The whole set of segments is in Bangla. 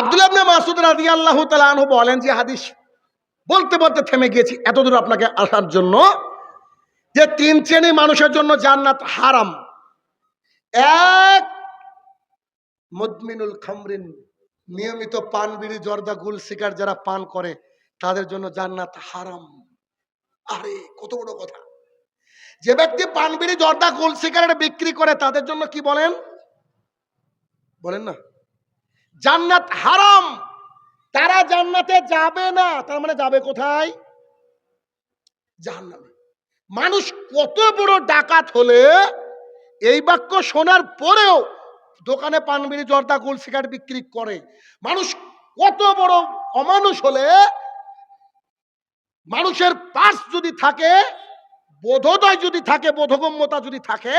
আব্দুল আবনে মাসুদ রাজি আল্লাহ তালু বলেন যে হাদিস বলতে বলতে থেমে গিয়েছি এতদূর আপনাকে আসার জন্য যে তিন শ্রেণি মানুষের জন্য জান্নাত হারাম। এক, মদমিনুল খামরিন, নিয়মিত পান বিড়ি জর্দা, গুল শিকার যারা পান করে, তাদের জন্য জান্নাত হারাম। আরে, কত বড় কথা। যে ব্যক্তি পান বিড়ি জর্দা, গুল সিগারেট বিক্রি করে, তাদের জন্য কি বলেন? বলেন না। জান্নাত হারাম। তারা জান্নাতে যাবে না। তার মানে যাবে কোথায়? জাহান্নামে। মানুষ কত বড় ডাকাত হলে এই বাক্য শোনার পরেও দোকানে পান বিড়ি, জর্দা, গোল, সিগারেট বিক্রি করে। মানুষ কত বড় অমানুষ হলে মানুষের পাশ যদি থাকে, বোধোদয় যদি থাকে, বোধগম্যতা যদি থাকে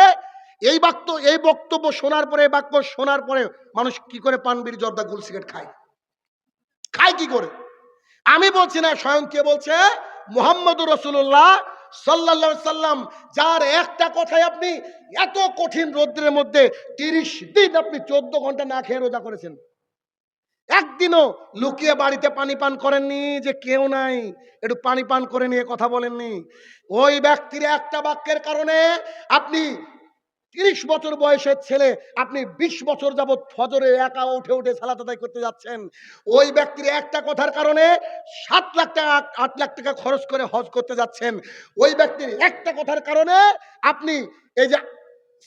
এই বাক্য, এই বক্তব্য শোনার পরে, এই বাক্য শোনার পরে মানুষ কি করে পান বিড়ি জর্দা গোল সিগারেট খায়? খায় কি করে? আমি বলছি না, স্বয়ং কে বলছে? মোহাম্মদ রসুল্লাহ সাল্লা সাল্লাম, যার একটা কথায় আপনি এত কঠিন রৌদ্রের মধ্যে তিরিশ দিন আপনি চোদ্দ ঘণ্টা না খেয়ে রোজা করেছেন। একদিনও লুকিয়ে বাড়িতে পানি পান করেননি যে কেউ নাই, একটু পানি পান করে নিয়ে কথা বলেননি। ওই ব্যক্তির একটা বাক্যের কারণে আপনি তিরিশ বছর বয়সের ছেলে, আপনি বিশ বছর যাবৎ ফজরে একা উঠে উঠে সালাত আদায় করতে যাচ্ছেন। ওই ব্যক্তির একটা কথার কারণে সাত লাখ টাকা, আট লাখ টাকা খরচ করে হজ করতে যাচ্ছেন। ওই ব্যক্তির একটা কথার কারণে আপনি এই যে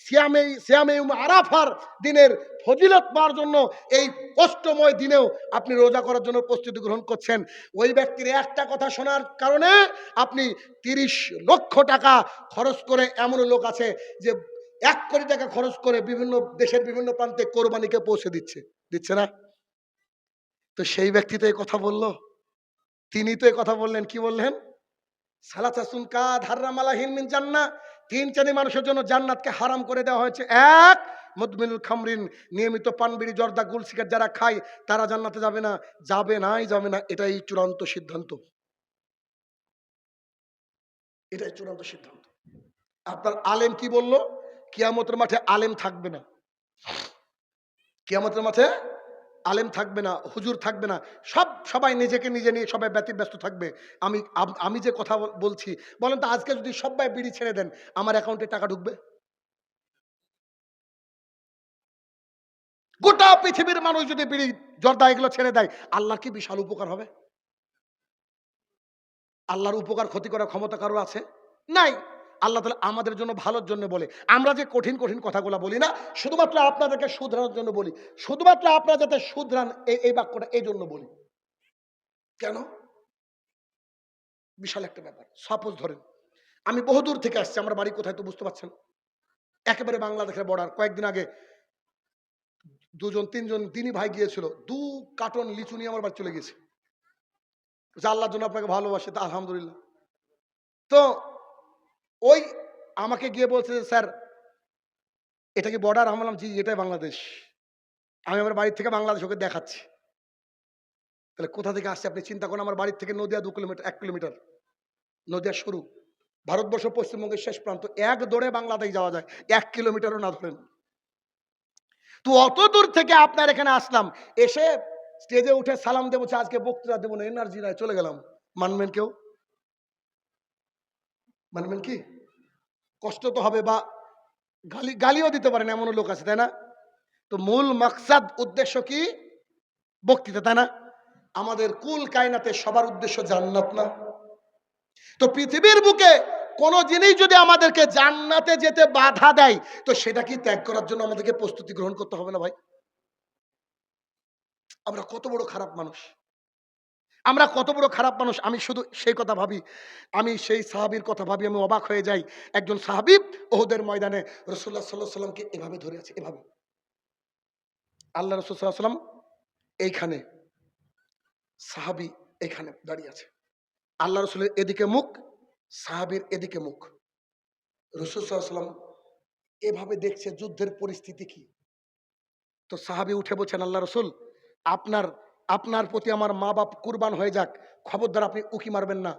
শ্যামে শ্যামে আরাফার দিনের ফজিলত পাওয়ার জন্য এই কষ্টময় দিনেও আপনি রোজা করার জন্য প্রস্তুতি গ্রহণ করছেন। ওই ব্যক্তির একটা কথা শোনার কারণে আপনি তিরিশ লক্ষ টাকা খরচ করে এমন লোক আছে যে এক কোটি টাকা খরচ করে বিভিন্ন দেশের বিভিন্ন প্রান্তে কোরবানিকে পৌঁছে দিচ্ছে। দিচ্ছে না? তো সেই ব্যক্তি তো কথা বলল। তিনি তো এই কথা বললেন। কি বললেন? সালাতাসুন কা ধাররামালা হিনমিন জান্না। তিন চারি মানুষের জন্য জান্নাতকে হারাম করে দেওয়া হয়েছে। এক, মদমিনুল খামরিন, নিয়মিত পানবিড়ি, জর্দা, গুল সিগারেট যারা খায়, তারা জান্নাতে যাবে না, যাবে নাই যাবে না। এটাই চূড়ান্ত সিদ্ধান্ত। এটাই চূড়ান্ত সিদ্ধান্ত। আপনার আলেম কি বলল? কিয়ামতের মাঠে আলেম থাকবে না। কিয়ামতের মাঠে আলেম থাকবে না, হুজুর থাকবে না। সব সবাই নিজেকে নিজে নিয়ে সবাই ব্যতিব্যস্ত থাকবে। আমি আমি যে কথা বলছি, বলেন তো আজকে যদি সবাই বিড়ি ছেড়ে দেন, আমার অ্যাকাউন্টে টাকা ঢুকবে? গোটা পৃথিবীর মানুষ যদি বিড়ি, জর্দা এগুলো ছেড়ে দেয়, আল্লাহর কি বিশাল উপকার হবে? আল্লাহর উপকার ক্ষতি করার ক্ষমতা কারও আছে? নাই। আল্লাহ তালা আমাদের জন্য ভালোর জন্য বলে। আমরা যে কঠিন কঠিন কথাগুলো বলি না শুধুমাত্র আপনাদেরকে শুধরানোর জন্য বলি। শুধুমাত্র আপনারা যাতে শুধরান এই এই বাক্যটা এই জন্য বলি। কেন? বিশাল একটা ব্যাপার। সাপোজ ধরেন আমি বহুদূর থেকে আসছি আমার বাড়ি কোথায় তো বুঝতে পারছেন? একেবারে বাংলাদেশের বর্ডার কয়েকদিন আগে দুজন তিনজন তিনি ভাই গিয়েছিল দু কার্টন লিচু নিয়ে আমার বাড়ি চলে গেছে বলছে, আল্লাহর জন্য আপনাকে ভালোবাসে তা আলহামদুলিল্লাহ। তো ওই আমাকে গিয়ে বলছে স্যার, এটা কি বর্ডার আমি বললাম, জি, এটাই বাংলাদেশ। আমি আমার বাড়ি থেকে বাংলাদেশ ওকে দেখাচ্ছি। তাহলে কোথা থেকে আসছে? আপনি চিন্তা করেন, আমার বাড়ির থেকে নদিয়া দু কিলোমিটার, এক কিলোমিটার। নদিয়া শুরু। ভারতবর্ষ পশ্চিমবঙ্গের শেষ প্রান্ত। এক দৌড়ে বাংলাদেশ যাওয়া যায়। এক কিলোমিটারও না ধরেন। তো অত দূর থেকে আপনার এখানে আসলাম। এসে স্টেজে উঠে সালাম দেবো আজকে বক্তৃতা দেবো না এনার্জি নাই, চলে গেলাম। মানবেন কেউ? মানবেন কি? কষ্ট তো হবে বা গালি, গালিও দিতে পারেন এমনও লোক আছে, তাই না? তো মূল মাকসাদ, উদ্দেশ্য কি? বক্তৃতা, তাই না? আমাদের কুল কায়নাতে সবার উদ্দেশ্য জান্নাত না। তো পৃথিবীর বুকে কোনো জিনিস যদি আমাদেরকে জান্নাতে যেতে বাধা দেয়, তো সেটা কি ত্যাগ করার জন্য আমাদেরকে প্রস্তুতি গ্রহণ করতে হবে না ভাই? আমরা কত বড় খারাপ মানুষ। আমরা কত বড় খারাপ মানুষ, আমি শুধু সেই কথা ভাবি। আমি সেই সাহাবির কথা ভাবি, আমি অবাক হয়ে যাই। একজন সাহাবি ওহদের ময়দানে রসুল্লাহ সাল্লাহ সাল্লামকে এভাবে ধরে আছে, এভাবে। আল্লাহ রসুল সাল্লাহ সাল্লাম এইখানে, সাহাবি এখানে দাঁড়িয়ে আছে। আল্লাহ রসুলের এদিকে মুখ, সাহাবির এদিকে মুখ। রসুল এভাবে দেখছে, যুদ্ধের পরিস্থিতি কি? তো সাহাবি উঠে বলছেন, আল্লাহ রসুল, আপনার আপনার প্রতি আমার মা বাপ কুরবান হয়ে যাক, খবরদার আপনি উকি মারবেন না।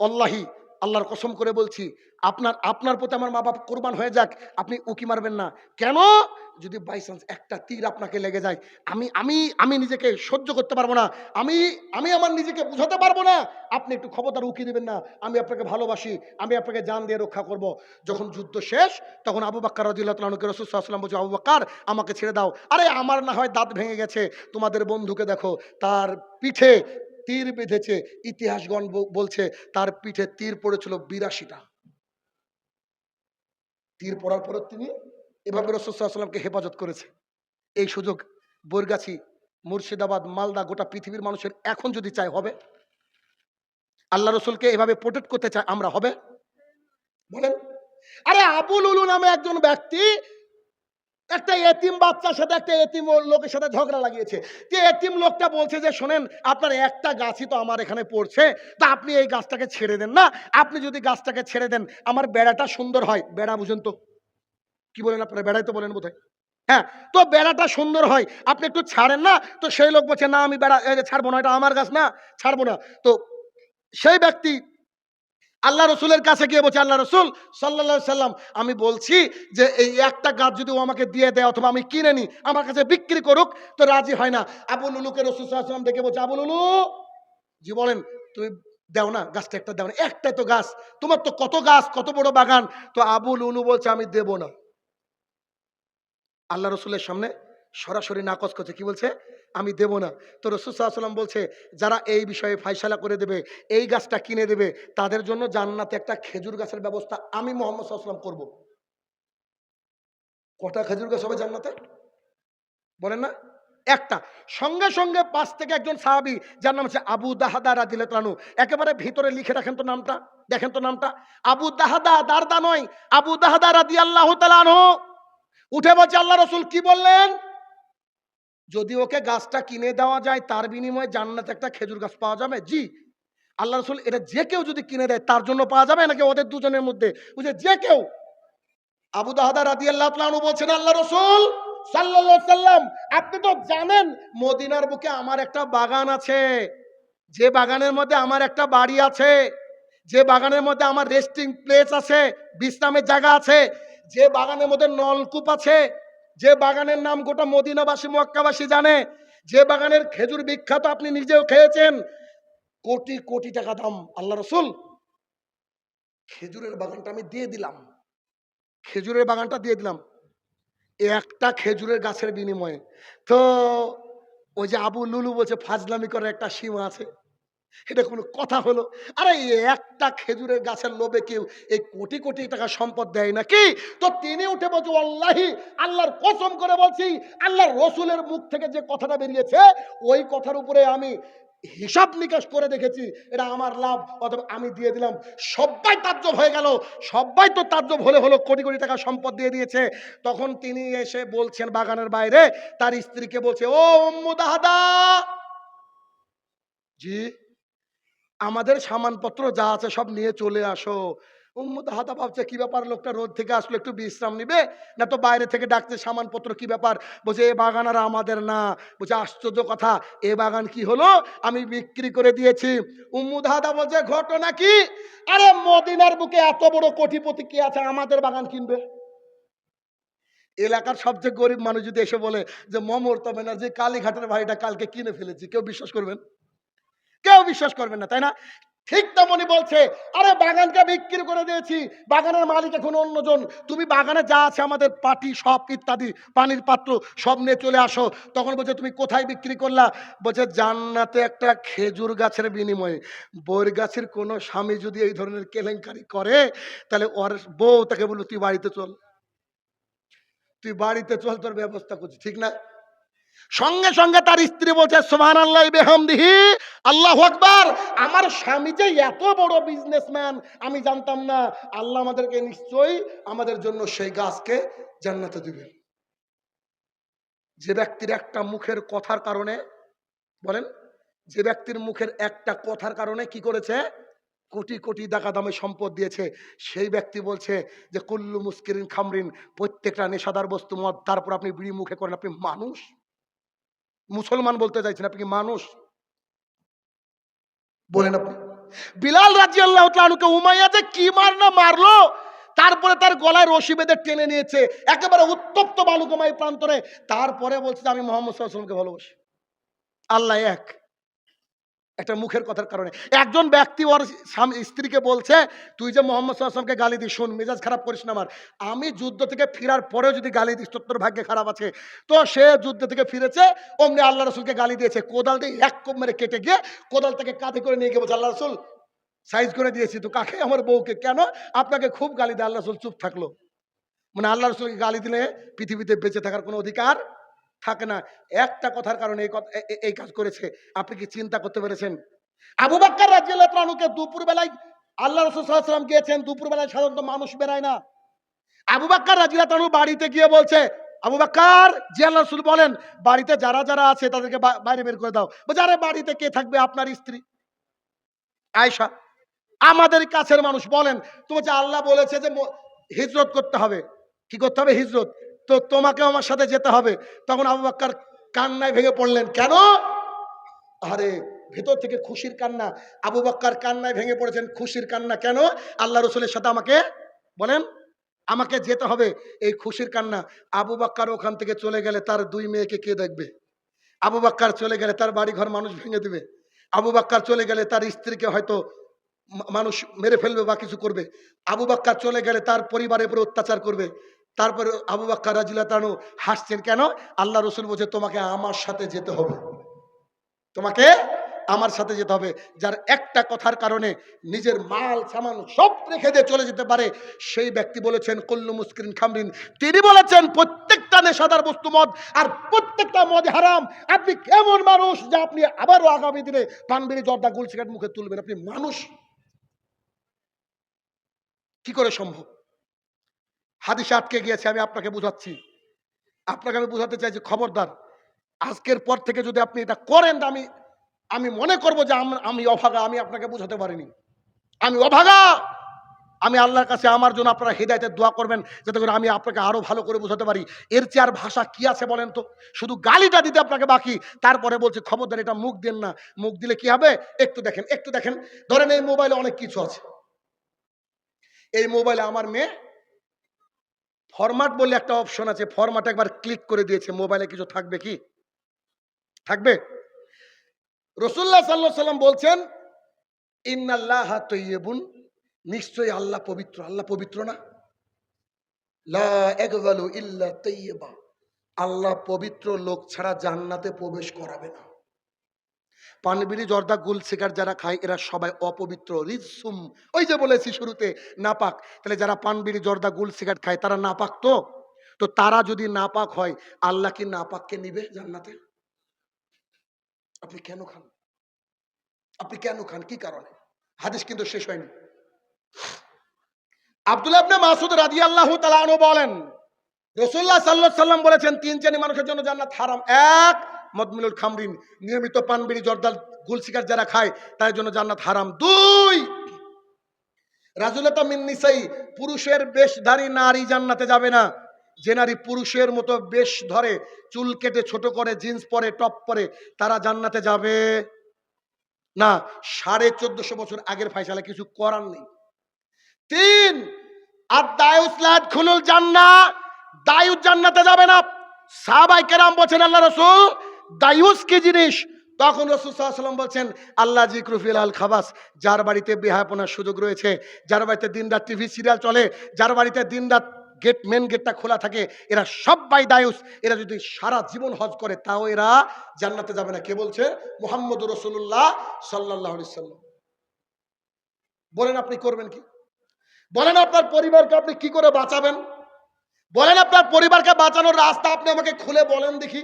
অল্লাহি, আল্লাহর কসম করে বলছি, আপনার আপনার প্রতি আমার মা বাপ কোরবান হয়ে যাক, আপনি উকি মারবেন না। কেন? যদি বাই চান্স একটা তীর আপনাকে লেগে যায়, আমি আমি আমি নিজেকে সহ্য করতে পারব না, আমি আমি আমার নিজেকে বুঝাতে পারব না, আপনি একটু খবরদার উকিয়ে দেবেন না, আমি আপনাকে ভালোবাসি, আমি আপনাকে জান দিয়ে রক্ষা করব। যখন যুদ্ধ শেষ, তখন আবু বাক্কার রাজিউল্লাহকে রসুলাম বলছে, আবু বাক্কার আমাকে ছেড়ে দাও। আরে, আমার না হয় দাঁত ভেঙে গেছে। তোমাদের বন্ধুকে দেখো, তার পিঠে তীর বেঁধেছে, ইতিহাসগণ বলছে, তার পিঠে তীর পড়েছিল বিরাশিটা। তীর পড়ার পর তিনি এভাবে রসুলামকে হেফাজত করেছে। এই সুযোগ বৈরগাছি, মুর্শিদাবাদ, মালদা গোটা পৃথিবীর মানুষের এখন যদি চায় হবে, আল্লাহ রসুলকে এভাবে প্রোটেক্ট করতে চায় আমরা হবে। বলেন, আরে আবুল উলু নামে একজন ব্যক্তি একটা এতিম বাচ্চার সাথে একটা এতিম লোকের সাথে ঝগড়া লাগিয়েছে। যে এতিম লোকটা বলছে যে, শোনেন, আপনার একটা গাছই তো আমার এখানে পড়ছে, তা আপনি এই গাছটাকে ছেড়ে দেন না। আপনি যদি গাছটাকে ছেড়ে দেন, আমার বেড়াটা সুন্দর হয়। বেড়া বুঝেন তো। কি বলেন আপনারা? বেড়াইতে বলেন বোধহয়। হ্যাঁ তো বেড়াটা সুন্দর হয়। আপনি একটু ছাড়েন না? তো সেই লোক বলছে, না, আমি বেড়া ছাড়বো না, এটা আমার গাছ না, ছাড়বো না। তো সেই ব্যক্তি আল্লাহ রসুলের কাছে গিয়ে বলছে, আল্লাহ রসুল সাল্লা সাল্লাম, আমি বলছি যে এই একটা গাছ যদি ও আমাকে দিয়ে দেয় অথবা আমি কিনে নিই, আমার কাছে বিক্রি করুক, তো রাজি হয় না। আবুল উলুকে রসুল সাল্লাম দেখে বলছে আবুল উলু জি বলেন, তুমি দেও না, গাছটা একটা দাও না, একটাই তো গাছ, তোমার তো কত গাছ, কত বড় বাগান। তো আবুল উলু বলছে, আমি দেব না। আল্লাহ রসুলের সামনে সরাসরি নাকচ করছে। কি বলছে? আমি দেব না। তো রসুল সাল্লাম বলছে, যারা এই বিষয়ে ফাইসালা করে দেবে, এই গাছটা কিনে দেবে, তাদের জন্য জান্নাতে একটা খেজুর গাছের ব্যবস্থা আমি মোহাম্মদ সাল্লাম করব। কটা খেজুর গাছ হবে জান্নাতে? বলেন না। একটা। সঙ্গে সঙ্গে পাশ থেকে একজন সাহাবি, যার নাম হচ্ছে আবু দাহাদা রাদিলানু একেবারে ভিতরে লিখে রাখেন তো নামটা, দেখেন তো নামটা। আবু দাহাদা দারদা নয়, আবু দাহাদা রাদি আল্লাহ তালানহ উঠে বলছে, আল্লাহ রসুল কি বললেন? যদি ওকে গাছটা কিনে দেওয়া যায়, তার বিনিময়ে জান্নাতে একটা খেজুর গাছ পাওয়া যাবে? জি। আল্লাহ রসুল, এটা যে কেউ যদি কিনে দেয়, তার জন্য পাওয়া যাবে নাকি ওদের দুজনের মধ্যে? বুঝে যে কেউ। আবু দাহাদা রাদি আল্লাহ বলছেন, আল্লাহ রসুল সাল্লাল্লাহু সাল্লাম আপনি তো জানেন মদিনার বুকে আমার একটা বাগান আছে। যে বাগানের মধ্যে আমার একটা বাড়ি আছে। যে বাগানের মধ্যে আমার রেস্টিং প্লেস আছে। বিশ্রামের জায়গা আছে। যে বাগানের মধ্যে নলকূপ আছে, যে বাগানের নাম গোটা মদিনাবাসী, মক্কাবাসী জানে, যে বাগানের খেজুর বিখ্যাত আপনি নিজেও খেয়েছেন, কোটি কোটি টাকা দাম, আল্লাহ রসুল। খেজুরের বাগানটা আমি দিয়ে দিলাম। খেজুরের বাগানটা দিয়ে দিলাম। একটা খেজুরের গাছের বিনিময়ে। তো ওই যে আবু লুলু বলছে, ফাজলামি করার একটা সীমা আছে। এটা কোনো কথা হলো? আরে একটা খেজুরের গাছের লোভে কেউ এই কোটি কোটি টাকা সম্পদ দেয় নাকি? তো তিনি উঠে বলছে আল্লাহি আল্লাহর কসম করে বলছি, আল্লাহর রসুলের মুখ থেকে যে কথাটা বেরিয়েছে, ওই কথার উপরে আমি হিসাব নিকাশ করে দেখেছি। এটা আমার লাভ, অথবা আমি দিয়ে দিলাম। সবাই তাজ্জব হয়ে গেল। সবাই তো তাজ্জব হলে হলো কোটি কোটি টাকা সম্পদ দিয়ে দিয়েছে। তখন তিনি এসে বলছেন বাগানের বাইরে, তার স্ত্রীকে বলছে, ও দাহাদা! জি? আমাদের সামানপত্র যা আছে সব নিয়ে চলে আসো। উম্মুদ হাতা ভাবছে, কি ব্যাপার? লোকটা রোদ থেকে আসলো, একটু বিশ্রাম নিবে? না তো বাইরে থেকে ডাকছে, সামানপত্র কি ব্যাপার? বলছে, এ বাগান আর আমাদের না। বলছে, আশ্চর্য কথা, এ বাগান কি হলো? আমি বিক্রি করে দিয়েছি। উম্মুদ হাদা বলছে, ঘটনা কি? আরে মদিনার বুকে এত বড় কোটিপতি কি আছে? আমাদের বাগান কিনবে? এলাকার সবচেয়ে গরিব মানুষ যদি এসে বলে যে, মমতা ব্যানার্জি, কালীঘাটের ভাইটা কালকে কিনে ফেলেছি। কেউ বিশ্বাস করবেন? কেউ বিশ্বাস করবেন না, তাই না? ঠিক তেমনই বলছে, আরে বাগানকে বিক্রি করে দিয়েছি, বাগানের মালিক এখন অন্যজন। তুমি বাগানে যা আছে আমাদের পাটি, সব ইত্যাদি, পানির পাত্র, সব নিয়ে চলে আসো। তখন বলছে, তুমি কোথায় বিক্রি করলা? বলছে, জান্নাতে একটা খেজুর গাছের বিনিময়ে। বইয়ের গাছের কোনো স্বামী যদি এই ধরনের কেলেঙ্কারি করে, তাহলে ওর বউ তাকে বলল, তুই বাড়িতে চল। তুই বাড়িতে চল, তোর ব্যবস্থা করছি। ঠিক না? সঙ্গে সঙ্গে তার স্ত্রী বলছে সোহান আল্লাহ বেহামদিহি, আল্লাহ আকবার। আমার স্বামী যে এত বড় বিজনেসম্যান আমি জানতাম না। আল্লাহ আমাদেরকে নিশ্চয়ই আমাদের জন্য সেই গাছকে জান্নাতে দিবেন যে ব্যক্তির একটা মুখের কথার কারণে, বলেন, যে ব্যক্তির মুখের একটা কথার কারণে কি করেছে? কোটি কোটি টাকা দামে সম্পদ দিয়েছে। সেই ব্যক্তি বলছে যে, কুল্লু মুস্কিরিন খামরিন, প্রত্যেকটা নেশাদার বস্তু মদ, তারপর আপনি বিড়ি মুখে করেন, আপনি মানুষ? মুসলমান বলতে চাইছেন আপনি কি মানুষ? বলেন আপনি। বিলাল রাজি আল্লাহ উমাইয়া যে কি মার না মারলো? তারপরে তার গলায় রশি বেঁধে টেনে নিয়েছে একেবারে উত্তপ্ত বালুকমাই প্রান্তরে। তারপরে বলছে আমি মোহাম্মদ সাল্লামকে ভালোবাসি। আল্লাহ এক। একটা মুখের কথার কারণে। একজন ব্যক্তি ওর স্ত্রীকে বলছে, তুই যে মোহাম্মদ সাল্লামকে গালি দিস, শোন, মেজাজ খারাপ করিস না আমার। আমি যুদ্ধ থেকে ফেরার পরেও যদি গালি দিস, তোর ভাগ্যে খারাপ আছে। তো সে যুদ্ধ থেকে ফিরেছে, অমনি আল্লাহ রসুলকে গালি দিয়েছে। কোদাল দিয়ে এক কোপ মেরে কেটে গিয়ে কোদাল থেকে কাঁধে করে নিয়ে গিয়ে বলছে, আল্লাহ রসুল, সাইজ করে দিয়েছি তো কাকে? আমার বউকে। কেন? আপনাকে খুব গালি দেয়, আল্লাহ রসুল চুপ থাকল। মানে আল্লাহ রসুলকে গালি দিলে পৃথিবীতে বেঁচে থাকার কোনো অধিকার থাকে না। একটা কথার কারণে এই এই কাজ করেছে। আপনি কি চিন্তা করতে পেরেছেন? আবু বাক্কার রাজিয়াল্লাহু তাআলাকে দুপুর বেলায় আল্লাহ রসুল সাল্লাল্লাহু আলাইহি সাল্লাম গিয়েছেন। দুপুর বেলায় সাধারণত মানুষ বেরায় না। আবু বাক্কার রাজিয়াল্লাহু তাআলা বাড়িতে গিয়ে বলছে, আবু বাক্কার, জি আল্লাহ বলেন, বাড়িতে যারা যারা আছে তাদেরকে বাইরে বের করে দাও। আরে বাড়িতে কে থাকবে? আপনার স্ত্রী। আয়সা আমাদের কাছের মানুষ। বলেন, তোমার যে আল্লাহ বলেছে যে হিজরত করতে হবে। কি করতে হবে? হিজরত। তো তোমাকে আমার সাথে যেতে হবে। তখন আবু বাক্কার কান্নায় ভেঙে পড়লেন। কেন? আরে ভেতর থেকে খুশির কান্না। আবু বাক্কার কান্নায় ভেঙে পড়েছেন খুশির কান্না। কেন? আল্লাহ রসুলের সাথে আমাকে, বলেন, আমাকে যেতে হবে এই খুশির কান্না। আবু বাক্কার ওখান থেকে চলে গেলে তার দুই মেয়েকে কে দেখবে? আবু বাক্কার চলে গেলে তার বাড়ি ঘর মানুষ ভেঙে দিবে। আবু বাক্কার চলে গেলে তার স্ত্রীকে হয়তো মানুষ মেরে ফেলবে বা কিছু করবে। আবু বাক্কার চলে গেলে তার পরিবারের উপরে অত্যাচার করবে। তারপরে আবু বাক্কার রাজিলা তানু হাসছেন, কেন? আল্লাহ রসুল বলছে, তোমাকে আমার সাথে যেতে হবে। তোমাকে আমার সাথে যেতে হবে। যার একটা কথার কারণে নিজের মাল, সামান সব রেখে দিয়ে চলে যেতে পারে। সেই ব্যক্তি বলেছেন, কল্লু মুস্কিন খামরিন। তিনি বলেছেন, প্রত্যেকটা নেশাদার বস্তু মদ, আর প্রত্যেকটা মদ হারাম। আপনি কেমন মানুষ যে আপনি আবারও আগামী দিনে পানবিড়ি, জর্দা গুল সিগারেট মুখে তুলবেন? আপনি মানুষ। কি করে সম্ভব? হাদিসে আটকে গিয়েছে, আমি আপনাকে বুঝাচ্ছি। আপনাকে আমি বুঝাতে চাই যে, খবরদার, আজকের পর থেকে যদি আপনি এটা করেন আমি আমি মনে করব যে আম- অভাগা, আমি আপনাকে বুঝাতে পারিনি। আমি অভাগা! আমি আল্লাহর কাছে আমার জন্য আপনারা হৃদায়তের দোয়া করবেন, যাতে করে আমি আপনাকে আরও ভালো করে বোঝাতে পারি। এর চেয়ে আর ভাষা কি আছে বলেন তো? শুধু গালিটা দিতে আপনাকে বাকি, তারপরে বলছে, খবরদার, এটা মুখ দেন না। মুখ দিলে কি হবে? একটু দেখেন একটু দেখেন। ধরেন এই মোবাইলে অনেক কিছু আছে। এই মোবাইলে আমার মেয়ে ফরম্যাট বলে একটা অপশন আছে। ফরম্যাট একবার ক্লিক করে দিয়েছে। মোবাইলে কিছু থাকবে কি? থাকবে? রসুল্লাহ সাল্লাহ সাল্লাম বলছেন, ইন্নাল্লাহ তৈয়বুন নিশ্চয়ই আল্লাহ পবিত্র। আল্লাহ পবিত্র না? ইল্লা তৈয়বা আল্লাহ পবিত্র লোক ছাড়া জান্নাতে প্রবেশ করাবে না। পানবিড়ি জর্দা, গুল শিকার যারা খায়, এরা সবাই অপবিত্র। রিজসুম। ওই যে বলেছি শুরুতে, নাপাক। তাহলে যারা পানবিড়ি জর্দা, গুল সিগারেট খায়, তারা নাপাক তো? তো তারা যদি নাপাক হয়, আল্লাহ কি নাপাককে নিবে জান্নাতে? আপনি কেন খান? আপনি কেন খান? কি কারণে? হাদিস কিন্তু শেষ হয়নি। আব্দুল্লাহ ইবনে মাসুদ রাদিয়াল্লাহু তাআলা আনহু বলেন, রাসূলুল্লাহ সাল্লাল্লাহু আলাইহি সাল্লাম বলেছেন, তিন শ্রেণি মানুষের জন্য জান্নাত হারাম। এক মদমিনুল খামরিন নিয়মিত পানবিড়ি, জর্দাল গুলসিকার যারা খায়, তাদের জন্য জান্নাত হারাম। দুই, রাজুলতা মিন্নিসাই পুরুষের বেশধারী নারী জান্নাতে যাবে না। যে নারী পুরুষের মতো বেশ ধরে, চুল কেটে ছোট করে, জিন্স পরে, টপ পরে, তারা জান্নাতে যাবে না। সাড়ে চোদ্দশো বছর আগের ফাইসালা, কিছু করার নেই। তিন আর দায়ুস লাট খুলুল জান্না দায়ুস জান্নাতে যাবে না। সাহাবাই কেরাম বলছেন, আল্লাহ রসুল দায়ুস কি জিনিস? তখন রসুল সাল্লাম বলছেন, আল্লাহ জিক্রুফিল আল খাবাস, যার বাড়িতে বেহাপনার সুযোগ রয়েছে, যার বাড়িতে দিনরাত টিভি সিরিয়াল চলে, যার বাড়িতে দিনরাত গেট মেন গেটটা খোলা থাকে, এরা সবাই দায়ুস। এরা যদি সারা জীবন হজ করে, তাও এরা জান্নাতে যাবে না। কে বলছে? মোহাম্মদ রসুল্লাহ সাল্লাহ সাল্লাম বলেন আপনি করবেন কি? বলেন আপনার পরিবারকে আপনি কি করে বাঁচাবেন? বলেন আপনার পরিবারকে বাঁচানোর রাস্তা আপনি আমাকে খুলে বলেন দেখি।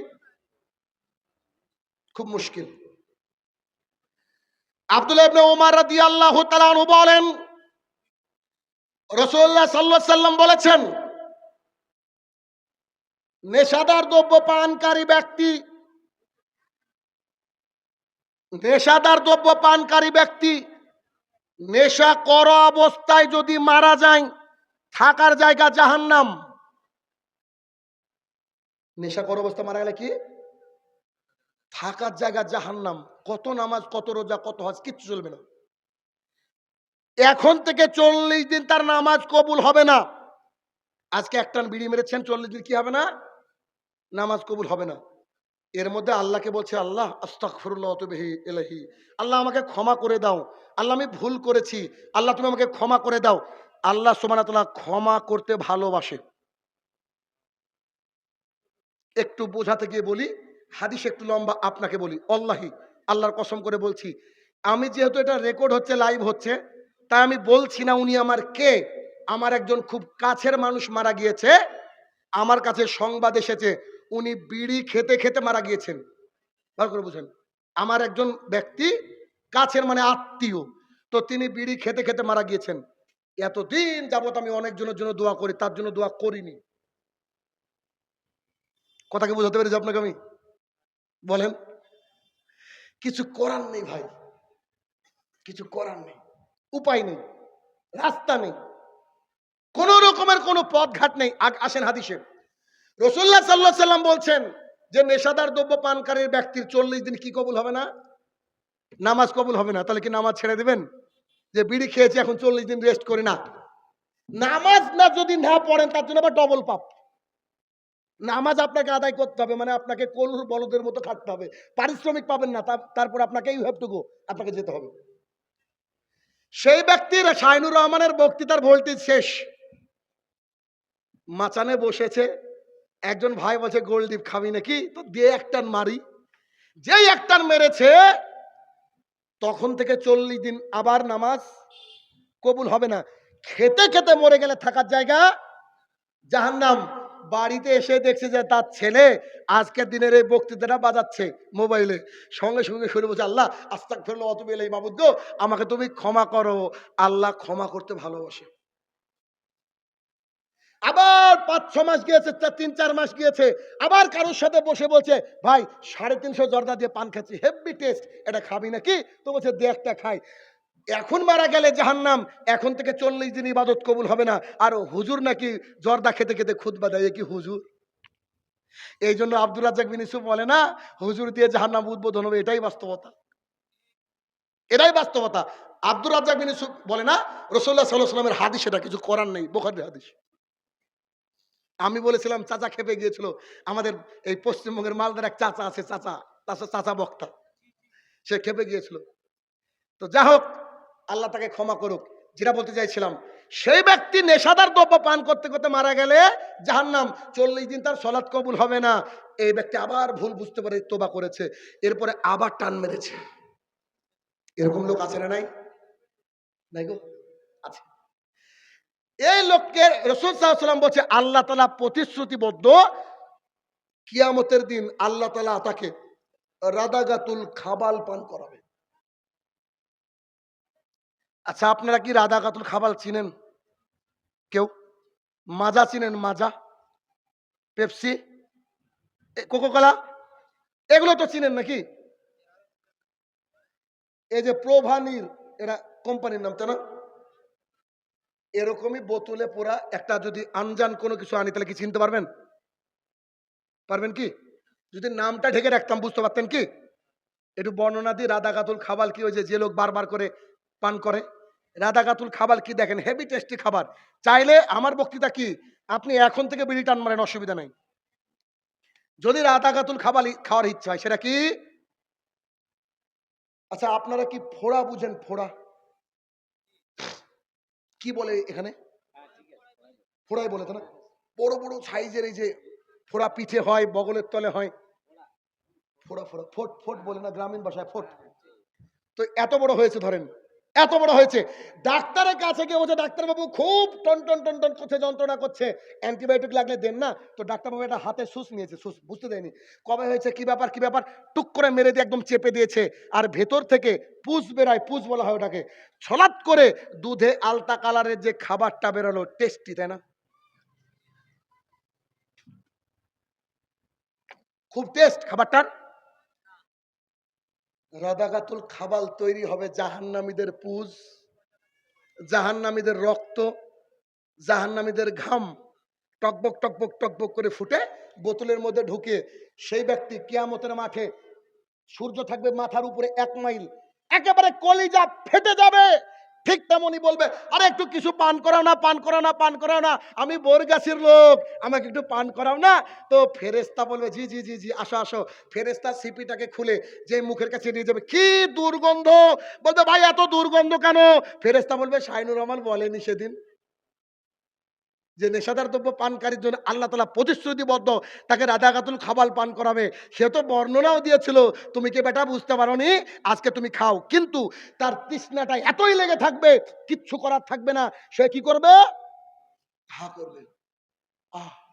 খুব মুশকিল। আব্দুল্লাহ ইবনে ওমর রাদিয়াল্লাহু তাআলা আনহু বলেন, রাসূলুল্লাহ সাল্লাম বলেছেন, নেশাদার দ্রব্য পানকারী ব্যক্তি, নেশাদার দ্রব্য পানকারী ব্যক্তি নেশা কর অবস্থায় যদি মারা যায়, থাকার জায়গা জাহান্নাম। নেশা কর অবস্থা মারা গেলে কি? থাকার জায়গা জাহান্নাম, কত নামাজ, কত রোজা, কত হজ, কিচ্ছু চলবে না। এখন থেকে চল্লিশ দিন তার নামাজ কবুল হবে না। আজকে একটান বিড়ি মেরেছেন, চল্লিশ দিন কি হবে না? নামাজ কবুল হবে না। এর মধ্যে আল্লাহকে বলছে, আল্লাহ তবিহি এলাহি আল্লাহ আমাকে ক্ষমা করে দাও। আল্লাহ, আমি ভুল করেছি। আল্লাহ, তুমি আমাকে ক্ষমা করে দাও। আল্লাহ সোমানাতলা ক্ষমা করতে ভালোবাসে। একটু বোঝাতে গিয়ে বলি হাদিস একটু লম্বা আপনাকে বলি। অল্লাহি আল্লাহর কসম করে বলছি, আমি যেহেতু এটা রেকর্ড হচ্ছে লাইভ হচ্ছে, তাই আমি বলছি না উনি আমার কে? আমার একজন খুব কাছের মানুষ মারা গিয়েছে, আমার কাছে সংবাদ এসেছে, উনি বিড়ি খেতে খেতে মারা গিয়েছেন। ভালো করে বুঝেন। আমার একজন ব্যক্তি কাছের মানে আত্মীয়, তো তিনি বিড়ি খেতে খেতে মারা গিয়েছেন। এতদিন যাবত আমি অনেকজনের জন্য দোয়া করি, তার জন্য দোয়া করিনি। কথাকে বোঝাতে পেরেছি আপনাকে আমি? বলেন, কিছু করার নেই ভাই, কিছু করার নেই, উপায় নেই, রাস্তা নেই, কোন রকমের কোনো পথ ঘাট নেই আসেন হাদিসে। রসুল্লাহ সাল্লাহ সাল্লাম বলছেন যে নেশাদার দ্রব্য পানকারীর ব্যক্তির চল্লিশ দিন কি কবুল হবে না? নামাজ কবুল হবে না। তাহলে কি নামাজ ছেড়ে দেবেন? যে বিড়ি খেয়েছি, এখন চল্লিশ দিন রেস্ট করি না। নামাজ না যদি না পড়েন, তার জন্য আবার ডবল পাপ। নামাজ আপনাকে আদায় করতে হবে মানে আপনাকে কলুর বলদের মতো খাটতে হবে। পারিশ্রমিক পাবেন না তারপর আপনাকে ইউ হ্যাভ টু গো আপনাকে যেতে হবে। সেই ব্যক্তির শাইনুর রহমানের বক্তৃতার ভোল্টেজ শেষ। মাচানে বসেছে, একজন ভাই বলছে গোলডিপ খাবি নাকি? তো দিয়ে একটান মারি। যেই একটান মেরেছে, তখন থেকে চল্লিশ দিন আবার নামাজ কবুল হবে না। খেতে খেতে মরে গেলে থাকার জায়গা জাহান্নাম। বাড়িতে এসে দেখছে যে তার ছেলে আজকের দিনের এই বক্তৃতাটা বাজাচ্ছে মোবাইলে। সঙ্গে সঙ্গে শুরু বলছে, আল্লাহ আস্তাক ফেরলো অত বেলে মাবুদ আমাকে তুমি ক্ষমা করো। আল্লাহ ক্ষমা করতে ভালোবাসে। আবার পাঁচ, ছ মাস গিয়েছে তিন, চার মাস গিয়েছে, আবার কারোর সাথে বসে বলছে, ভাই, সাড়ে তিনশো জর্দা দিয়ে পান খাচ্ছি, হেভি টেস্ট, এটা খাবি নাকি? তো বলছে, দে একটা খাই। এখন মারা গেলে জাহান্নাম, এখন থেকে চল্লিশ দিন ইবাদত কবুল হবে না। আর হুজুর নাকি জর্দা খেতে খেতে খুদ বাদায় কি হুজুর? এই জন্য আব্দুল রাজ্জাক বিন ইউসুফ বলে না, হুজুর দিয়ে জাহান্নাম উদ্বোধন হবে, এটাই বাস্তবতা। এটাই বাস্তবতা। আব্দুল রাজ্জাক বিন ইউসুফ বলে না সাল্লাহ সাল্লামের হাদিস, এটা কিছু করার নেই, বোখারের হাদিস। আমি বলেছিলাম, চাচা খেপে গিয়েছিল। আমাদের এই পশ্চিমবঙ্গের মালদার এক চাচা আছে, চাচা চাচা চাচা বক্তা। সে খেপে গিয়েছিল। তো যা হোক আল্লাহ তাকে ক্ষমা করুক। যেটা বলতে চাইছিলাম, সেই ব্যক্তি নেশাদার দ্রব্য পান করতে করতে মারা গেলে যাহার নাম চল্লিশ দিন তার সলাৎ কবুল হবে না। এই ব্যক্তি আবার ভুল বুঝতে পারে, তোবা করেছে, এরপরে আবার টান মেরেছে। এরকম লোক আছে না নাই? নাই গো? আছে। এই লোককে রসুল সাল্লাম বলছে, আল্লাহ তালা প্রতিশ্রুতিবদ্ধ কিয়ামতের দিন আল্লাহ তালা তাকে রাদাগাতুল খাবাল পান করাবে। আচ্ছা আপনারা কি রাদাগাতুল খাবাল চিনেন? কেউ? মাজা চিনেন? মাজা? পেপসি? Coca Cola? এগুলো তো চিনেন নাকি? এই যে প্রভানির, এরা কোম্পানির নাম, তাই না? এরকমই বোতলে পোড়া একটা যদি আনজান কোনো কিছু আনি, তাহলে কি চিনতে পারবেন? পারবেন কি? যদি নামটা ঢেকে রাখতাম, বুঝতে পারতেন কি? একটু বর্ণনা দিয়ে রাধা গাতুল খাবার কি ওই যে লোক বারবার করে পান করে। রাধা গাতুল খাবার কি দেখেন? হেভি টেস্টি খাবার। চাইলে আমার বক্তৃতা কি? আপনি এখন থেকে বিড়ি টান মারেন, অসুবিধা নাই। যদি রাধা গাতুল খাবার খাওয়ার ইচ্ছা হয়, সেটা কি? আচ্ছা আপনারা কি ফোড়া বুঝেন? ফোড়া। কি বলে এখানে? ফোড়াই বলে না? বড় বড় সাইজের এই যে ফোড়া পিঠে হয়, বগলের তলে হয়। ফোড়া ফোড়া, ফোট ফোট বলে না, গ্রামীণ ভাষায় ফোট। তো এত বড় হয়েছে, ধরেন। এত বড় হয়েছে। ডাক্তারের কাছে গিয়ে বলছে, ডাক্তারবাবু, খুব টন টন টন টন করছে, যন্ত্রণা করছে। অ্যান্টিবায়োটিক লাগলে দেন না। তো ডাক্তারবাবু এটা হাতে সুস নিয়েছে, সুস বুঝতে দেয়নি। কবে হয়েছে, কি ব্যাপার কি ব্যাপার? টুক করে মেরে দিয়ে একদম চেপে দিয়েছে। আর ভেতর থেকে পুষ বেরায়, পুষ বলা হয় ওটাকে। ছলাৎ করে দুধে আলতা কালারের যে খাবারটা বেরোলো, টেস্টি, তাই না? খুব টেস্ট খাবারটার। রাদাগাতুল খাবাল তৈরি হবে জাহান্নামীদের পুজ, জাহান্নামীদের রক্ত, জাহান্নামীদের ঘাম। টকবক টকবক টকবক করে ফুটে বোতলের মধ্যে ঢুকে সেই ব্যক্তি কিয়ামতের মাঠে সূর্য থাকবে মাথার উপরে এক মাইল, একেবারে কলিজা ফেটে যাবে। ঠিক তেমনই বলবে, আরে একটু কিছু পান করাও না, পান করাও না, পান করাও না, আমি বোরগাছির লোক, আমাকে একটু পান করাও না। তো ফেরেস্তা বলবে, জি জি জি জি, আসো আসো। ফেরেস্তা সিপিটাকে খুলে যে মুখের কাছে নিয়ে যাবে, কি দুর্গন্ধ? বলবে, ভাই, এত দুর্গন্ধ কেন? ফেরেস্তা বলবে শাইনুর রহমান বলেনি সেদিন। যে নেশাদার দ্রব্য পানকারীর জন্য আল্লাহ তালা প্রতিশ্রুতিবদ্ধ, তাকে রাধাগাতুল খাবাল পান করাবে। সে তো বর্ণনাও দিয়েছিল, তুমি কি বেটা বুঝতে পারো নি আজকে তুমি খাও। কিন্তু তার তৃষ্ণাটা এতই লেগে থাকবে, কিচ্ছু করার থাকবে না। সে কি করবে? হা করবে। আহ!